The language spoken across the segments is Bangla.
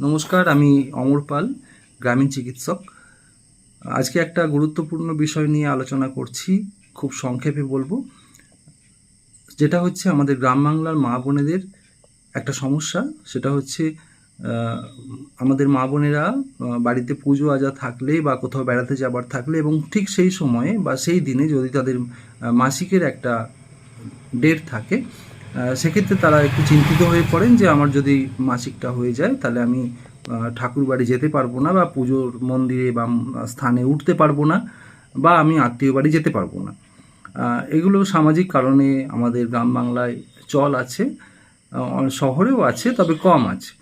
নমস্কার, আমি অমর পাল, গ্রামীণ চিকিৎসক। আজকে একটা গুরুত্বপূর্ণ বিষয় নিয়ে আলোচনা করছি, খুব সংক্ষেপে বলব। যেটা হচ্ছে আমাদের গ্রাম বাংলার মা বোনেদের একটা সমস্যা, সেটা হচ্ছে আমাদের মা বোনেরা বাড়িতে পুজো আজা থাকলে বা কোথাও বেড়াতে যাবার থাকলে এবং ঠিক সেই সময়ে বা সেই দিনে যদি তাদের মাসিকের একটা ডেট থাকে সেক্ষেত্রে তারা একটু চিন্তিত হয়ে পড়েন যে আমার যদি মাসিকটা হয়ে যায়, তাহলে আমি ঠাকুর বাড়ি যেতে পারব না বা পুজোর মন্দিরে বা স্থানে উঠতে পারব না বা আমি আত্মীয় বাড়ি যেতে পারব না। এগুলো সামাজিক কারণে আমাদের গ্রাম বাংলায় চল আছে শহরেও আছে, তবে কম আছে।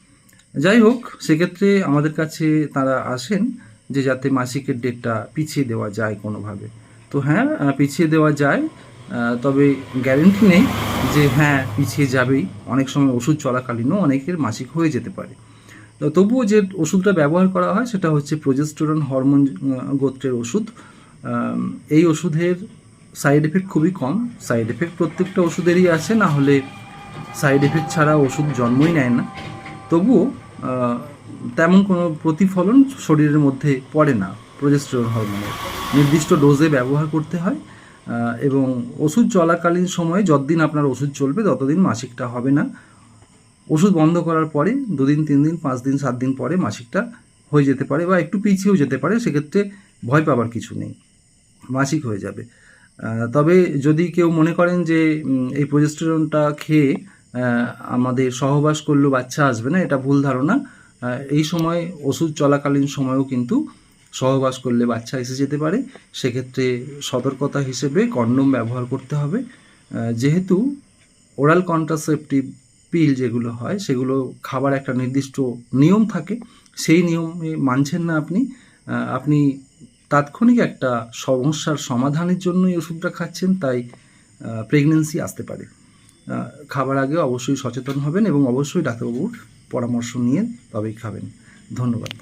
যাই হোক, সেক্ষেত্রে আমাদের কাছে তারা আসেন যে যাতে মাসিকের ডেটটা পিছিয়ে দেওয়া যায় কোনোভাবে। তো হ্যাঁ পিছিয়ে দেওয়া যায় তবে গ্যারেন্টি নেই। যে হ্যাঁ পিছিয়ে যাবেই। অনেক সময় ওষুধ চলাকালীনও অনেকের মাসিক হয়ে যেতে পারে। তো তবুও যে ওষুধটা ব্যবহার করা হয় সেটা হচ্ছে প্রোজেস্টেরন হরমোন গোত্রের ওষুধ। এই ওষুধের সাইড এফেক্ট খুবই কম। সাইড এফেক্ট প্রত্যেকটা ওষুধেরই আছে, না হলে সাইড এফেক্ট ছাড়া ওষুধ জন্মই নেয় না। তবুও তেমন কোনো প্রতিফলন শরীরের মধ্যে পড়ে না। প্রোজেস্টেরন হরমোনের নির্দিষ্ট ডোজে ব্যবহার করতে হয়। এবং ওষুধ চলাকালীন সময়ে যতদিন আপনার ওষুধ চলবে ততদিন মাসিকটা হবে না। ওষুধ বন্ধ করার পরে দুদিন তিন দিন পাঁচ দিন সাত দিন পরে মাসিকটা হয়ে যেতে পারে বা একটু পিছিয়েও যেতে পারে, সেক্ষেত্রে ভয় পাবার কিছু নেই। মাসিক হয়ে যাবে। তবে যদি কেউ মনে করেন যে এই প্রজেস্টেরনটা খেয়ে আমাদের সহবাস করলেও বাচ্চা আসবে না, এটা ভুল ধারণা। এই সময় ওষুধ চলাকালীন সময়েও কিন্তু সহবাস করলে বাচ্চা এসে যেতে পারে। সেক্ষেত্রে সতর্কতা হিসেবে কন্ডোম ব্যবহার করতে হবে। যেহেতু ওরাল কন্ট্রাসেপটিভ পিল যেগুলো হয়, সেগুলো খাবার একটা নির্দিষ্ট নিয়ম থাকে। সেই নিয়মে মানছেন না আপনি। আপনি তাৎক্ষণিক একটা সমস্যার সমাধানের জন্যই ওষুধটা খাচ্ছেন, তাই প্রেগনেন্সি আসতে পারে। খাবার আগে অবশ্যই সচেতন হবেন এবং অবশ্যই ডাক্তারবাবুর পরামর্শ নিয়ে তবেই খাবেন। ধন্যবাদ।